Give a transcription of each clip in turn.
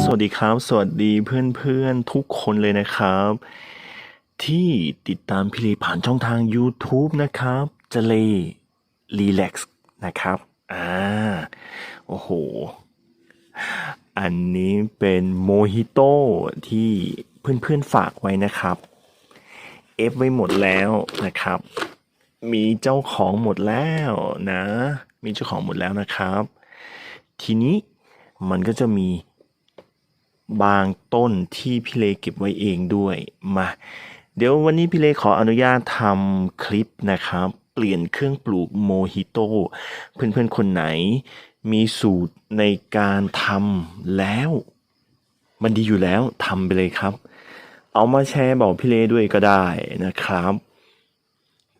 สวัสดีครับ สวัสดีเพื่อนๆทุกคนเลยนะครับ ที่ติดตามพี่เลผ่านช่องทาง YouTube นะครับจะเลรีแลกซ์นะครับ อ่า โอ้โห อันนี้เป็นโมฮิโต้ที่เพื่อนๆฝากไว้นะครับ เอฟไว้หมดแล้วนะครับ มีเจ้าของหมดแล้วนะ มีเจ้าของหมดแล้วนะครับ ทีนี้มันก็จะมี บางต้นที่พี่เลเก็บไว้เองด้วยมา เดี๋ยววันนี้พี่เลขออนุญาตทำคลิปนะครับ เปลี่ยนเครื่องปลูกโมฮิโต้เพื่อนๆคนไหน มีสูตรในการทำแล้ว มันดีอยู่แล้วทำไปเลยครับ เอามาแชร์บอกพี่เลด้วยก็ได้นะครับ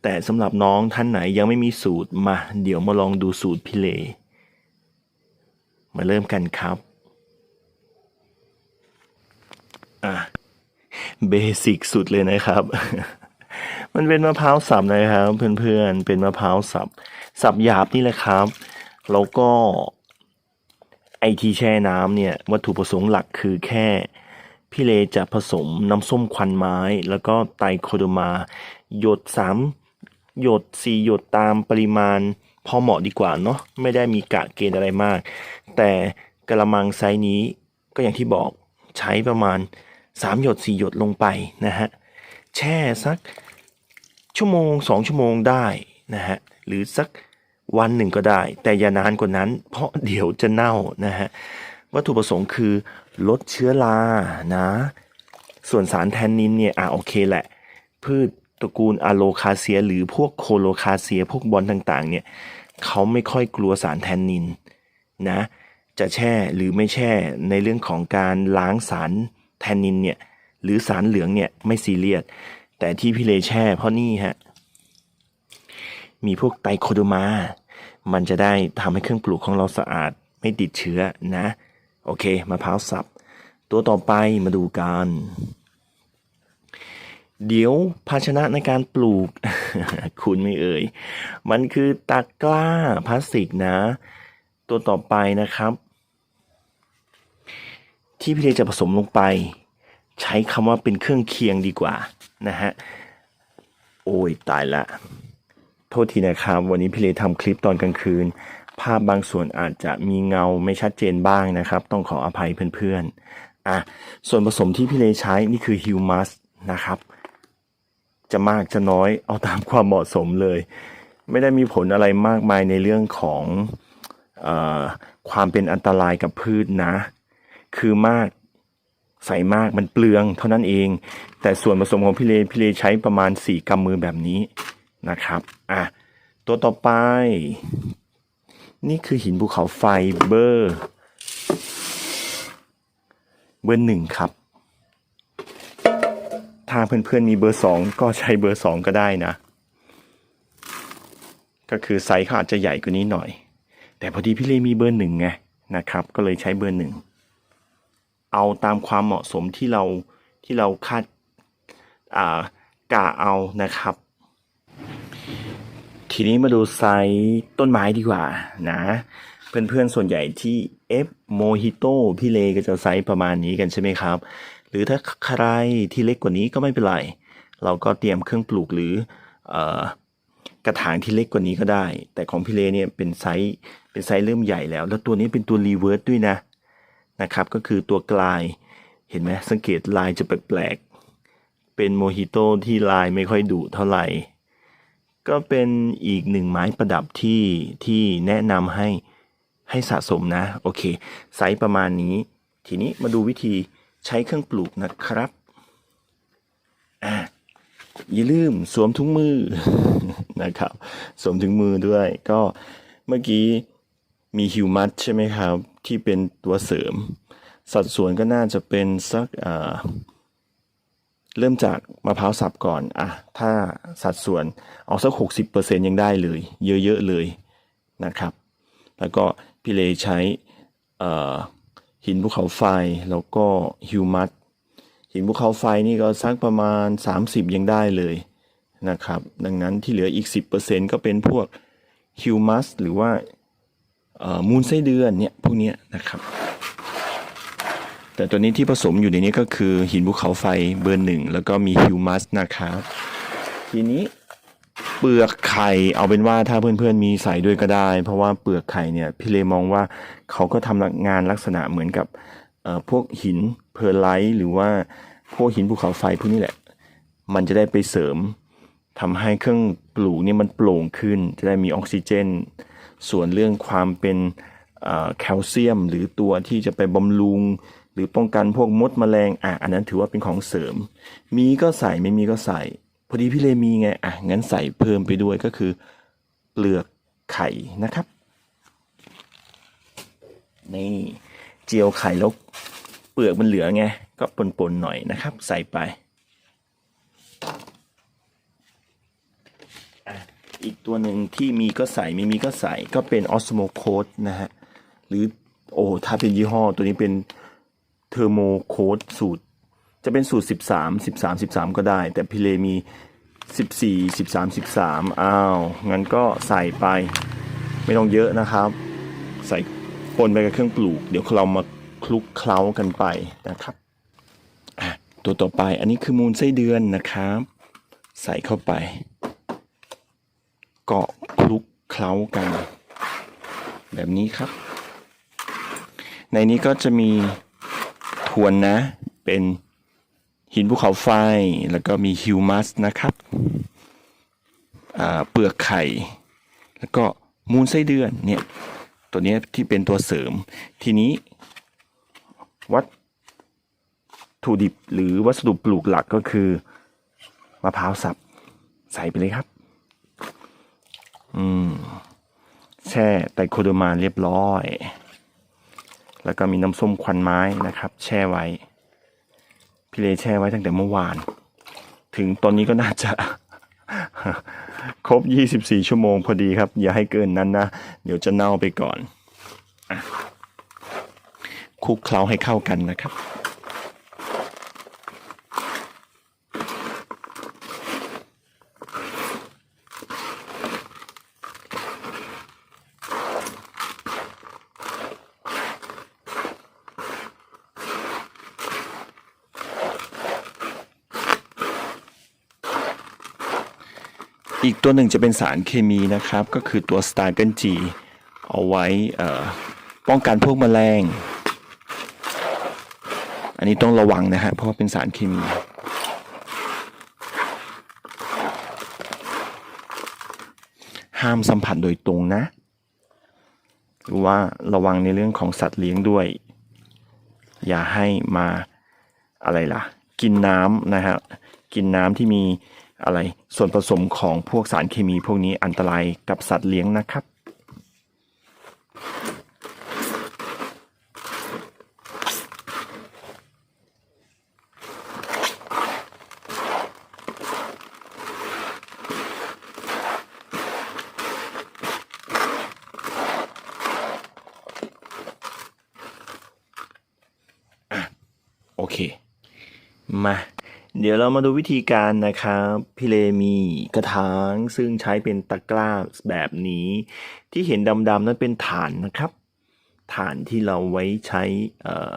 แต่สำหรับน้องท่านไหนยังไม่มีสูตรมา เดี๋ยวมาลองดูสูตรพี่เล มาเริ่มกันครับ อะ เบสิกสุดเลยนะครับ มันเป็นมะพร้าวสับนะครับ เพื่อนๆ เป็นมะพร้าวสับ สับหยาบนี่แหละครับ แล้วก็ไอที่แช่น้ำเนี่ยวัตถุประสงค์หลักคือแค่พี่เลจะผสมน้ำส้มควันไม้ แล้วก็ไตโคโดมา หยดสามหยดสี่หยดตามปริมาณพอเหมาะดีกว่าเนาะไม่ได้มีกะเกณฑ์อะไรมาก แต่กระมังไซส์นี้ก็อย่างที่บอกใช้ประมาณ 3 หยด 4 หยดลงไปนะฮะแช่สักชั่วโมง 2 ชั่วโมงได้นะฮะหรือสักวันหนึ่งก็ได้ แต่อย่านานกว่านั้น เพราะเดี๋ยวจะเน่านะฮะวัตถุประสงค์คือลดเชื้อรานะ ส่วนสารแทนนินเนี่ยอะโอเคแหละ พืชตระกูลอะโลคาเซีย หรือพวกโคโลคาเซีย พวกบอลต่างๆ เนี่ยเขาไม่ค่อยกลัวสารแทนนินนะ จะแช่หรือไม่แช่ในเรื่องของการล้างสาร แทนนินเนี่ยหรือสารเหลืองเนี่ยไม่ซีเรียสแต่ที่พี่เลแช่เพราะนี่ฮะมีพวกไตรโคโดมา มันจะได้ทำให้เครื่องปลูกของเราสะอาดไม่ติดเชื้อนะ โอเคมะพร้าวสับ ตัวต่อไปมาดูกัน เดี๋ยวภาชนะในการปลูก คุณไม่เอ่ย มันคือตะกร้าพลาสติกนะ ตัวต่อไปนะครับ ที่พี่เลจะผสมลงไป ใช้คำว่าเป็นเครื่องเคียงดีกว่านะฮะโอ้ยตายละ โทษทีนะครับ วันนี้พี่เลทำคลิปตอนกลางคืน ภาพบางส่วนอาจจะมีเงาไม่ชัดเจนบ้างนะครับ ต้องขออภัยเพื่อนๆอะส่วนผสมที่พี่เลใช้นี่คือฮิวมัสนะครับ จะมากจะน้อยเอาตามความเหมาะสมเลย ไม่ได้มีผลอะไรมากมายในเรื่องของออความเป็นอันตรายกับพืชนะ คือมากใส่มากมันเปลืองเท่านั้นเอง แต่ส่วนผสมของพี่เลพี่เลใช้ประมาณสี่กำมือแบบนี้นะครับอะตัวต่อไป นี่คือหินภูเขาไฟเบอร์เบอร์หนึ่งครับ ถ้าเพื่อนๆมีเบอร์สองก็ใช้เบอร์สองก็ได้นะ ก็คือไซส์เขาอาจจะใหญ่กว่านี้หน่อย แต่พอดีพี่เลมีเบอร์หนึ่งไงนะครับ ก็เลยใช้เบอร์หนึ่ง เอาตามความเหมาะสมที่เราที่เราคาดอ่ากะเอานะครับ ทีนี้มาดูไซส์ต้นไม้ดีกว่านะ เพื่อนๆส่วนใหญ่ที่ F Mojito พี่เลก็จะไซส์ประมาณนี้กันใช่ไหมครับ หรือถ้าใครที่เล็กกว่านี้ก็ไม่เป็นไร เราก็เตรียมเครื่องปลูกหรือเออกระถางที่เล็กกว่านี้ก็ได้ แต่ของพี่เลเนี่ยเป็นไซส์เป็นไซส์เริ่มใหญ่แล้ว แล้วตัวนี้เป็นตัวรีเวิร์สด้วยนะ นะครับ ก็คือตัวกลาย เห็นไหมสังเกตลายจะแปลกๆ เป็นโมฮิโต้ที่ลายไม่ค่อยดุเท่าไหร่ ก็เป็นอีกหนึ่งไม้ประดับที่ที่แนะนำให้ให้สะสมนะ โอเค ไซส์ประมาณนี้ ทีนี้มาดูวิธีใช้เครื่องปลูกนะครับอ่าอย่าลืมสวมถุงมือนะครับ สวมถุงมือด้วย ก็เมื่อกี้ มีฮิวมัสใช่ไหมครับ ที่เป็นตัวเสริม สัดส่วนก็น่าจะเป็นสักเริ่มจากมะพร้าวสับก่อนอะถ้าสัดส่วนเอาสักหกสิบเปอร์เซ็นยังได้เลย เยอะ ๆ เลยนะครับ แล้วก็พี่เลใช้หินภูเขาไฟแล้วก็ฮิวมัสหินภูเขาไฟนี่ก็สักประมาณ 30 ยังได้เลยนะครับ ดังนั้นที่เหลืออีก 10%ก็เป็นพวกฮิวมัสหรือว่า มูลไส้เดือนเนี่ยพวกนี้นะครับ แต่ตัวนี้ที่ผสมอยู่ในนี้ก็คือหินภูเขาไฟเบอร์หนึ่งแล้วก็มีฮิวมัสนะครับทีนี้เปลือกไข่เอาเป็นว่าถ้าเพื่อนๆมีใส่ด้วยก็ได้ เพราะว่าเปลือกไข่เนี่ยพี่เลมองว่าเขาก็ทำงานลักษณะเหมือนกับพวกหินเพอร์ไลท์หรือว่าพวกหินภูเขาไฟพวกนี้แหละ มันจะได้ไปเสริมทำให้เครื่องปลูกเนี่ยมันโปร่งขึ้น จะได้มีออกซิเจน ส่วนเรื่องความเป็นแคลเซียม หรือตัวที่จะไปบำรุง หรือป้องกันพวกมดแมลงอะอันนั้นถือว่าเป็นของเสริม มีก็ใส่ไม่มีก็ใส่ พอดีพี่เลมีไงอะงั้นใส่เพิ่มไปด้วยก็คือ เปลือกไข่นะครับนี่เจียวไข่แล้วเปลือกมันเหลือไงก็ปนๆหน่อยนะครับ ใส่ไป อีกตัวหนึ่งที่มีก็ใส่ไม่มีก็ใส่ก็เป็นออสโมโคดนะฮะ หรือโอ้ถ้าเป็นยี่ห้อตัวนี้เป็นเทอร์โมโคดสูตร จะเป็นสูตร 13 13 13 ก็ได้ แต่พิเลมี 14 13 13 อ้าว งั้นก็ใส่ไปไม่ต้องเยอะนะครับ ใส่ปนไปกับเครื่องปลูก เดี๋ยวเรามาคลุกเคล้ากันไปนะครับ ตัวต่อไปอันนี้คือมูลไส้เดือนนะครับ ใส่เข้าไป เกาะคลุกเคล้ากัน แบบนี้ครับ ในนี้ก็จะมีทวนนะ เป็นหินภูเขาไฟ แล้วก็มีฮิวมัสนะครับเปลือกไข่ แล้วก็มูลไส้เดือนเนี่ยตัวนี้ที่เป็นตัวเสริม ทีนี้ วัตถุดิบหรือวัสดุปลูกหลักก็คือมะพร้าวสับ ใส่ไปเลยครับ อืมแช่ไตโคเดอมานเรียบร้อย แล้วก็มีน้ำส้มควันไม้นะครับ แช่ไว้ พี่เลแช่ไว้ตั้งแต่เมื่อวาน ถึงตอนนี้ก็น่าจะ ครบ 24 ชั่วโมงพอดีครับ อย่าให้เกินนั้นนะ เดี๋ยวจะเน่าไปก่อน คุกเคล้าให้เข้ากันนะครับ อีกตัวหนึ่งจะเป็นสารเคมีนะครับ ก็คือตัวสตาร์เกนจีเอาไว้ป้องกันพวกแมลง อันนี้ต้องระวังนะฮะเพราะว่าเป็นสารเคมี ห้ามสัมผัสโดยตรงนะหรือว่าระวังในเรื่องของสัตว์เลี้ยงด้วย อย่าให้มาอะไรล่ะ กินน้ำนะฮะกินน้ำที่มี อะไร ส่วนผสมของพวกสารเคมีพวกนี้อันตรายกับสัตว์เลี้ยงนะครับ โอเค มา เดี๋ยวเรามาดูวิธีการนะครับ พี่เลมีกระถางซึ่งใช้เป็นตะกร้าแบบนี้ ที่เห็นดำๆนั้นเป็นฐานนะครับ ฐานที่เราไว้ใช้ออ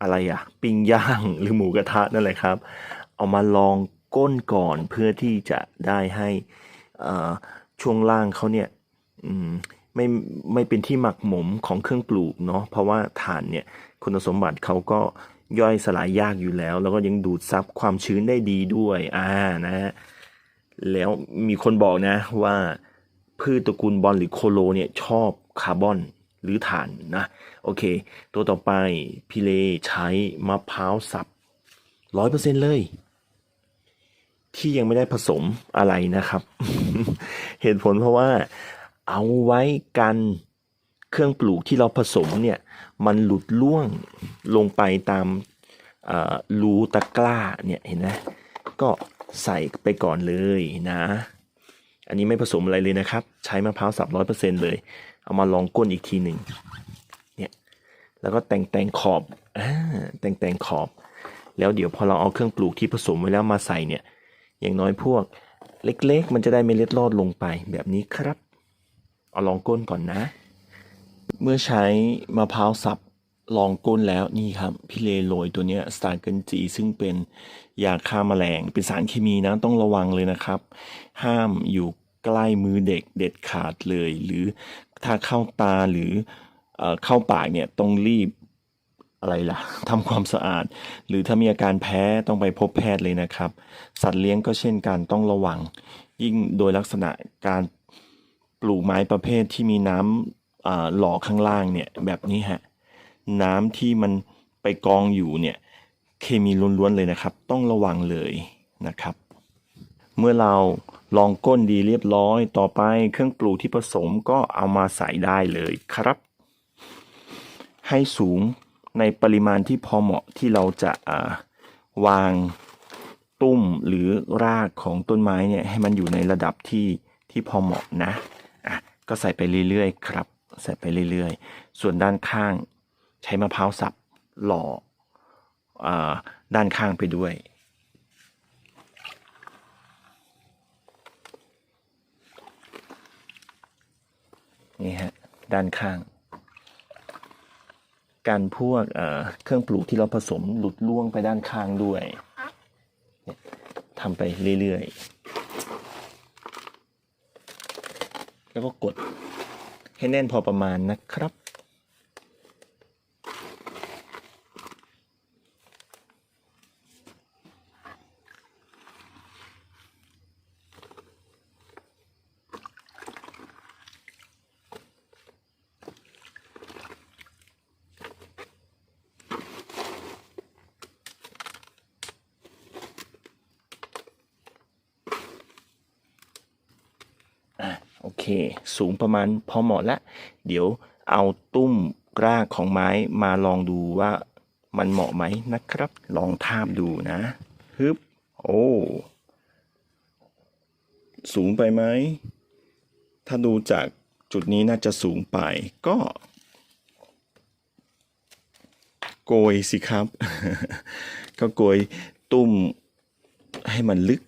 อะไรอะปิ้งย่างหรือหมูกระทะนั่นแหละครับ เอามาลองก้นก่อนเพื่อที่จะได้ให้ช่วงล่างเขาเนี่ยไม่ไม่เป็นที่หมักหมมของเครื่องปลูกเนาะเพราะว่าถ่านเนี่ยคุณสมบัติเขาก็ ย่อยสลายยากอยู่แล้ว แล้วก็ยังดูดซับความชื้นได้ดีด้วยอ่านะฮะแล้วมีคนบอกนะว่าพืชตระกูลบอลหรือโคโลเนี่ยชอบคาร์บอนหรือถ่านนะโอเค ตัวต่อไปพี่เลใช้มะพร้าวสับร้อยเปอร์เซ็นเลย ที่ยังไม่ได้ผสมอะไรนะครับ เหตุผลเพราะว่าเอาไว้กันเครื่องปลูกที่เราผสมเนี่ย มันหลุดล่วงลงไปตามรูตะกร้าเนี่ยเห็นไหมก็ใส่ไปก่อนเลยนะ อันนี้ไม่ผสมอะไรเลยนะครับ ใช้มะพร้าวสับร้อยเปอร์เซ็นเลย เอามาลองก้นอีกทีหนึ่งเนี่ยแล้วก็แต่งแต่งขอบอแต่งแต่งขอบ แล้วเดี๋ยวพอเราเอาเครื่องปลูกที่ผสมไว้แล้วมาใส่เนี่ย อย่างน้อยพวกเล็กๆ มันจะได้เมล็ดรอดลงไปแบบนี้ครับ เอาลองก้นก่อนนะ เมื่อใช้มะพร้าวสับลองก้นแล้วนี่ครับ พี่เลโรยตัวเนี้ยสตาร์เกินจีซึ่งเป็นยาฆ่าแมลง เป็นสารเคมีนะต้องระวังเลยนะครับ ห้ามอยู่ใกล้มือเด็กเด็ดขาดเลย หรือถ้าเข้าตาหรือเอเข้าปากเนี่ยต้องรีบอะไรล่ะทำความสะอาด หรือถ้ามีอาการแพ้ต้องไปพบแพทย์เลยนะครับ สัตว์เลี้ยงก็เช่นกันต้องระวัง ยิ่งโดยลักษณะการปลูกไม้ประเภทที่มีน้ำอ่า หล่อข้างล่างเนี่ยแบบนี้ฮะน้ำที่มันไปกองอยู่เนี่ยเคมีล้วนๆเลยนะครับ ต้องระวังเลยนะครับ เมื่อเราลองก้นดีเรียบร้อย ต่อไปเครื่องปลูกที่ผสมก็เอามาใส่ได้เลยครับ ให้สูงในปริมาณที่พอเหมาะที่เราจะาวางตุ้มหรือรากของต้นไม้เนี่ยให้มันอยู่ในระดับที่ที่พอเหมาะนะ อะ ก็ใส่ไปเรื่อยๆ ครับ ใส่ไปเรื่อยๆ ส่วนด้านข้างใช้มะพร้าวสับหล่ออด้านข้างไปด้วย นี่ฮะ ด้านข้าง การพวกเเครื่องปลูกที่เราผสมหลุดล่วงไปด้านข้างด้วยทำไปเรื่อยๆ แล้วก็กด ให้แน่นพอประมาณนะครับ อะโอ เคสูงประมาณพอเหมาะแล้วเดี๋ยวเอาตุ้มรากของไม้มาลองดูว่ามันเหมาะไหมนะครับ ลองทาบดูนะฮึบโอ้สูงไปไหม ถ้าดูจากจุดนี้น่าจะสูงไปก็ โกยสิครับ ก็โกยตุ้มให้มันลึก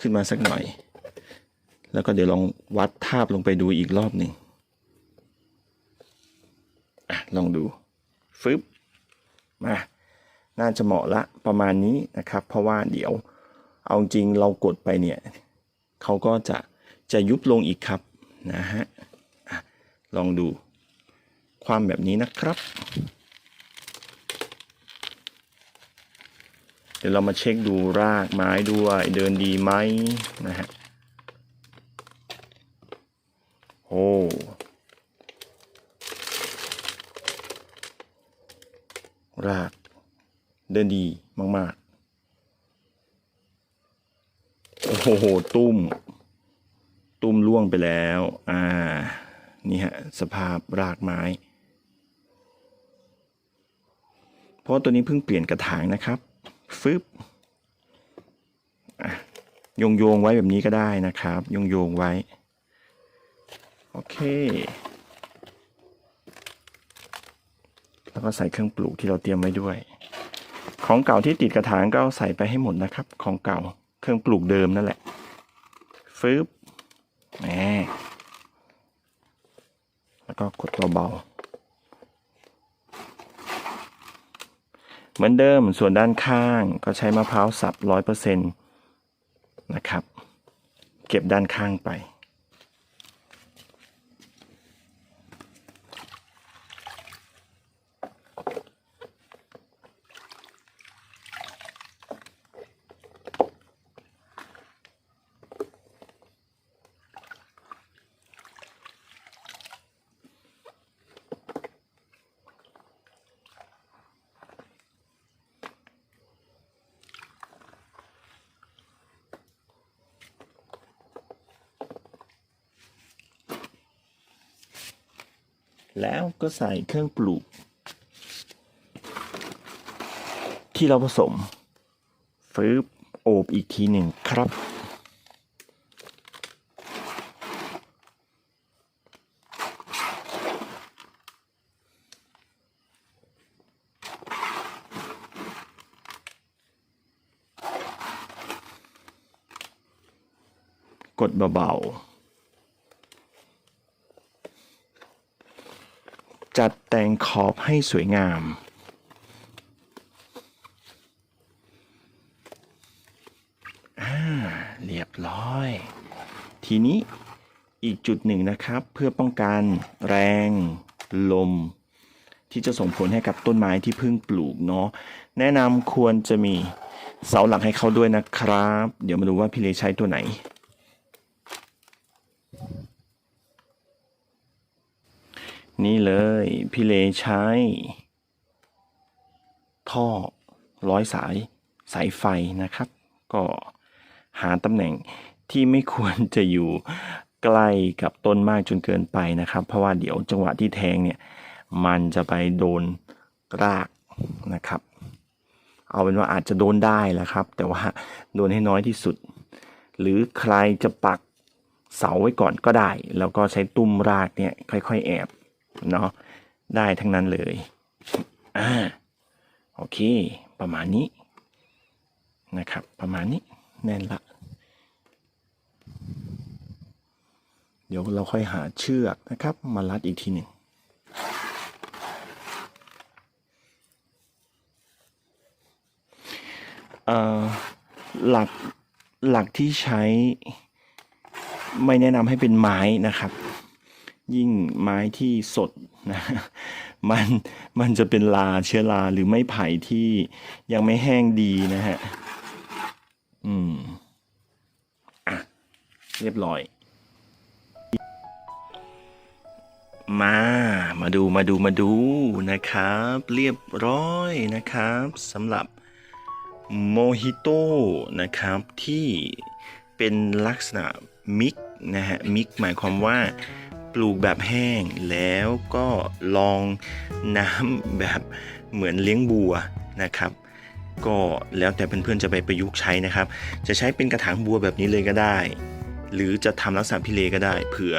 ขึ้นมาสักหน่อย แล้วก็เดี๋ยวลองวัดทาบลงไปดูอีกรอบหนึ่งอะลองดูฟึบมาน่าจะเหมาะละประมาณนี้นะครับ เพราะว่าเดี๋ยวเอาจริงเรากดไปเนี่ยเขาก็จะจะยุบลงอีกครับนะฮะอะลองดูความแบบนี้นะครับ เดี๋ยวเรามาเช็คดูรากไม้ด้วย เดินดีไหมนะฮะ โอ้ราก เดินดีมาก ๆ โอ้โห ตุ้ม ตุ้มล่วงไปแล้ว อ่า นี่ฮะ สภาพรากไม้ เพราะตัวนี้เพิ่งเปลี่ยนกระถางนะครับ ฟึบโยงโยงไว้แบบนี้ก็ได้นะครับ โยงโยงไว้ โอเค แล้วก็ใส่เครื่องปลูกที่เราเตรียมไว้ด้วย ของเก่าที่ติดกระถางก็ใส่ไปให้หมดนะครับ ของเก่าเครื่องปลูกเดิมนั่นแหละฟึบแหมแล้วก็กดเบาๆเหมือนเดิมส่วนด้านข้างก็ใช้มะพร้าวสับร้อยเปอร์เซ็นต์นะครับ เก็บด้านข้างไป แล้วก็ใส่เครื่องปลูก ที่เราผสมฟืบโอบอีกทีหนึ่งครับ กดเบาๆ จัดแต่งขอบให้สวยงามอ่าเรียบร้อย ทีนี้อีกจุดหนึ่งนะครับ เพื่อป้องกันแรง ลม ที่จะส่งผลให้กับต้นไม้ที่เพิ่งปลูกเนาะแนะนำควรจะมีเสาหลักให้เขาด้วยนะครับ เดี๋ยวมาดูว่าพี่เลใช้ตัวไหน นี่ เลย พี่เลใช้ ท่อร้อยสายสายไฟนะครับ ก็หาตำแหน่งที่ไม่ควรจะอยู่ใกล้กับต้นมากจนเกินไปนะครับ เพราะว่าเดี๋ยวจังหวะที่แทงเนี่ย มันจะไปโดนรากนะครับ เอาเป็นว่าอาจจะโดนได้แหละครับ แต่ว่าโดนให้น้อยที่สุด หรือใครจะปักเสาไว้ก่อนก็ได้ แล้วก็ใช้ตุ้มรากเนี่ยค่อย ๆ แอบ เนาะได้ทั้งนั้นเลยอ่าโอเค ประมาณนี้นะครับ ประมาณนี้แน่นละ เดี๋ยวเราค่อยหาเชือกนะครับ มารัดอีกทีหนึ่งหลักหลักที่ใช้ไม่แนะนำให้เป็นไม้นะครับ ยิ่งไม้ที่สดนะมันมันจะเป็นลาเชื้อราหรือไม้ไผ่ที่ยังไม่แห้งดีนะฮะ อืม อะ เรียบร้อย มา มาดูมาดูมาดูนะครับ เรียบร้อยนะครับสำหรับโมฮิโต้นะครับที่เป็นลักษณะมิกนะฮะมิกหมายความว่า ปลูกแบบแห้งแล้วก็ลองน้ำแบบเหมือนเลี้ยงบัวนะครับ ก็แล้วแต่เพื่อนๆจะไปประยุกต์ใช้นะครับ จะใช้เป็นกระถางบัวแบบนี้เลยก็ได้ หรือจะทำลักษณะพิเลก็ได้ เผื่อ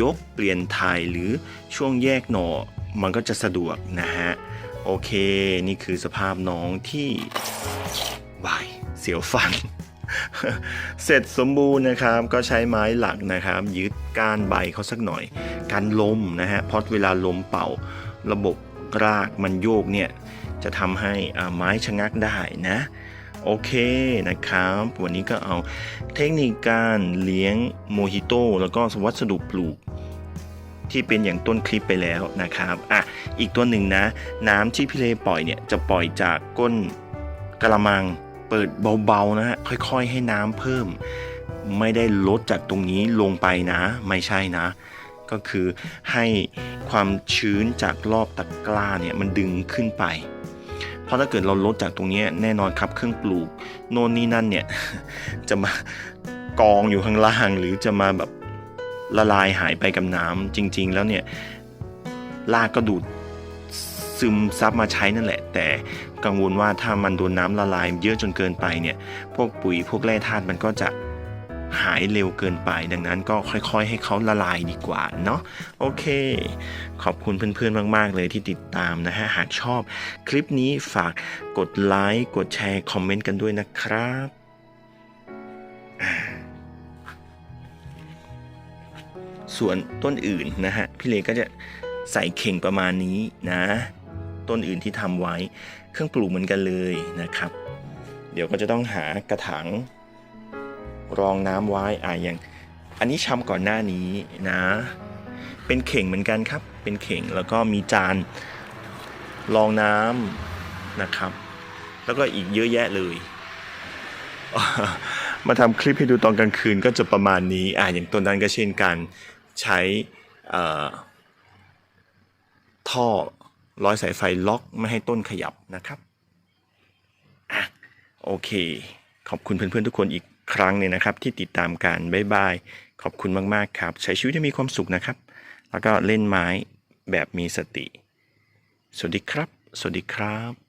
ยกเปลี่ยนถ่ายหรือช่วงแยกหน่อมันก็จะสะดวกนะฮะโอเค นี่คือสภาพน้องที่วายเสียวฟัน เสร็จสมบูรณ์นะครับ ก็ใช้ไม้หลักนะครับ ยึดก้านใบเขาสักหน่อย กันลมนะฮะเพราะเวลาลมเป่า ระบบรากมันโยกเนี่ย จะทำให้ไม้ชะงักได้นะโอเคนะครับ วันนี้ก็เอาเทคนิคการเลี้ยงโมฮิโต้แล้วก็วัสดุปลูก ที่เป็นอย่างต้นคลิปไปแล้วนะครับอะอีกตัวหนึ่งนะ น้ำที่พี่เลปล่อยเนี่ยจะปล่อยจากก้นกระมัง เปิดเบาๆนะฮะค่อยๆให้น้ำเพิ่ม ไม่ได้ลดจากตรงนี้ลงไปนะ ไม่ใช่นะ ก็คือให้ความชื้นจากรอบตะกร้าเนี่ยมันดึงขึ้นไป เพราะถ้าเกิดเราลดจากตรงนี้แน่นอนครับเครื่องปลูกโน่นนี่นั่นเนี่ยจะมากองอยู่ข้างล่างหรือจะมาแบบละลายหายไปกับน้ำจริง ๆ แล้วเนี่ยรากก็ดูด ซึมซับมาใช้นั่นแหละ แต่กังวลว่าถ้ามันโดนน้ำละลายเยอะจนเกินไปเนี่ย พวกปุ๋ยพวกแร่ธาตุมันก็จะหายเร็วเกินไป ดังนั้นก็ค่อยๆ ให้เขาละลายดีกว่าเนาะโอเค ขอบคุณเพื่อนๆ มากๆ เลยที่ติดตามนะฮะ หากชอบคลิปนี้ฝากกดไลค์กดแชร์ คอมเมนต์กันด้วยนะครับส่วนต้นอื่นนะฮะ พี่เลก็จะใส่เข่งประมาณนี้นะ ต้นอื่นที่ทำไว้ เครื่องปลูกเหมือนกันเลยนะครับ เดี๋ยวก็จะต้องหากระถางรองน้ำไว้อ่าอย่าง อันนี้ชำก่อนหน้านี้นะ เป็นเข่งเหมือนกันครับ เป็นเข่งแล้วก็มีจานรองน้ำนะครับ แล้วก็อีกเยอะแยะเลยมาทำคลิปให้ดูตอนกลางคืนก็จะประมาณนี้ อ่าอย่างต้นนั้นก็เช่นกันใช้ท่อ ร้อยสายไฟล็อกไม่ให้ต้นขยับนะครับอะโอเค ขอบคุณเพื่อนๆทุกคนอีกครั้งเนึงนะครับ ที่ติดตามการบ๊ายบาย ขอบคุณมากๆครับ ใช้ชีวิตให้มีความสุขนะครับ แล้วก็เล่นไม้แบบมีสติ สวัสดีครับ สวัสดีครับ